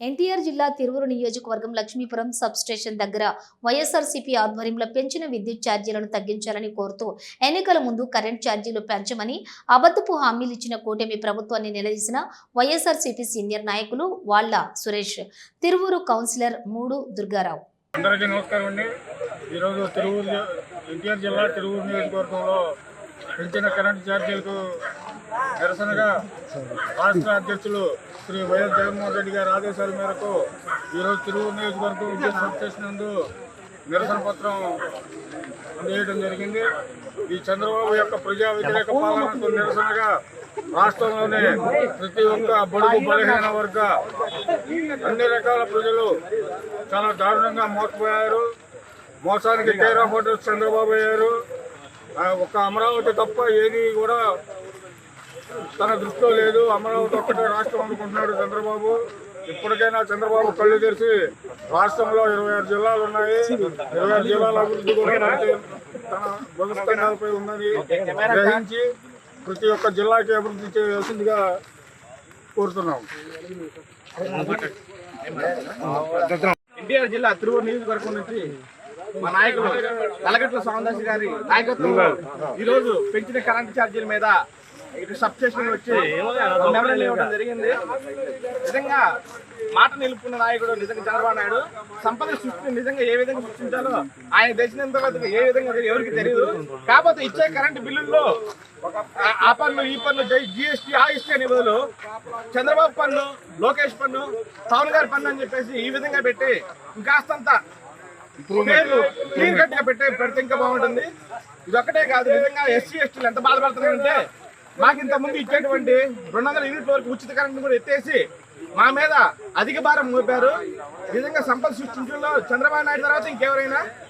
ఎన్టీఆర్ జిల్లా తిరువురు నియోజకవర్గం Lakshmipuram sub station దగ్గర వైఎస్ఆర్సీపీ ఆధ్వర్యంలో పెంచిన విద్యుత్ ఛార్జీలను తగ్గించాలని కోరుతూ ఎన్నికల ముందు కరెంట్ ఛార్జీలు పెంచమని అబద్ధపు హామీలు ఇచ్చిన కూటమి ప్రభుత్వాన్ని నిలదీసిన వైఎస్ఆర్సీపీ సీనియర్ నాయకులు వాళ్ళ సురేష్. తిరువురు కౌన్సిలర్ మూడు దుర్గారావు. అందరికీ నమస్కారం అండి. ఈరోజు ఎన్టీఆర్ జిల్లా తిరువురు నియోజకవర్గంలో పెంచిన కరెంట్ ఛార్జీలకు నిరసనగా రాష్ట్ర అధ్యక్షులు శ్రీ వైఎస్ జగన్మోహన్ రెడ్డి గారి ఆదేశాల మేరకు ఈరోజు తిరువు నియోజకవర్గం విద్యుత్ సబ్స్టేషన్ నందు నిరసన పత్రం అందజేయడం జరిగింది. ఈ చంద్రబాబు యొక్క ప్రజా వ్యతిరేక పాలనకు నిరసనగా రాష్ట్రంలోనే ప్రతి ఒక్క బడుగు బలహీన వర్గ అన్ని రకాల ప్రజలు చాలా దారుణంగా మోసపోయారు. మోసానికి కేర్ ఆఫ్ చంద్రబాబు అయ్యారు. ఆ, ఒక అమరావతి తప్ప ఏది కూడా తన దృష్టిలో లేదు. అమరావతి ఒక్కటే రాష్ట్రం అనుకుంటున్నాడు చంద్రబాబు. ఇప్పటికైనా చంద్రబాబు కళ్ళు తెరిచి రాష్ట్రంలో ఇరవై ఆరు జిల్లాలు ఉన్నాయి. ఇరవై ఆరు జిల్లాల అభివృద్ధి కూడా తన భవిష్యత్తుపై ఉందని గ్రహించి ప్రతి ఒక్క జిల్లాకి అభివృద్ధి చేయాల్సిందిగా కోరుతున్నాం. ఎన్టీఆర్ జిల్లా తిరువురు నియోజకవర్గం నుంచి మా నాయకులు కలగట్ల స్వామిదాస్ గారి నాయకత్వంలో ఈ రోజు పెంచిన కరెంట్ ఛార్జీల మీద ఇటు సబ్ స్టేషన్ వచ్చి మెమరీ ఇవ్వడం జరిగింది. నిజంగా మాట నిలుపుకున్న నాయకుడు నిజంగా చంద్రబాబు నాయుడు సంపద సృష్టిని నిజంగా ఏ విధంగా సృష్టించాలో ఆయన తెచ్చినంత వరకు ఏ విధంగా ఎవరికి తెలియదు కాకపోతే ఇచ్చే కరెంటు బిల్లుల్లో ఆ- ఆ పన్ను ఈ పన్ను జిఎస్టీ ఆ ఇష్టీ అనే బదులు చంద్రబాబు పన్ను లోకేష్ పన్ను పవన్ గారి పన్ను అని చెప్పేసి ఈ విధంగా పెట్టి ఇంకాస్తంత క్లీన్ కట్గా పెట్టి పెడితే ఇంకా బాగుంటుంది. ఇది ఒక్కటే కాదు నిజంగా ఎస్సీ ఎస్టీలు ఎంత బాధపడుతున్నారంటే మాకు ఇంత ముందు ఇచ్చేటువంటి రెండు వందల యూనిట్ల వరకు ఉచిత కరెంట్ కూడా ఎత్తేసి మా మీద అధిక భారం మోపారు. నిజంగా సంపద సృష్టించడంలో చంద్రబాబు నాయుడు తర్వాత ఇంకెవరైనా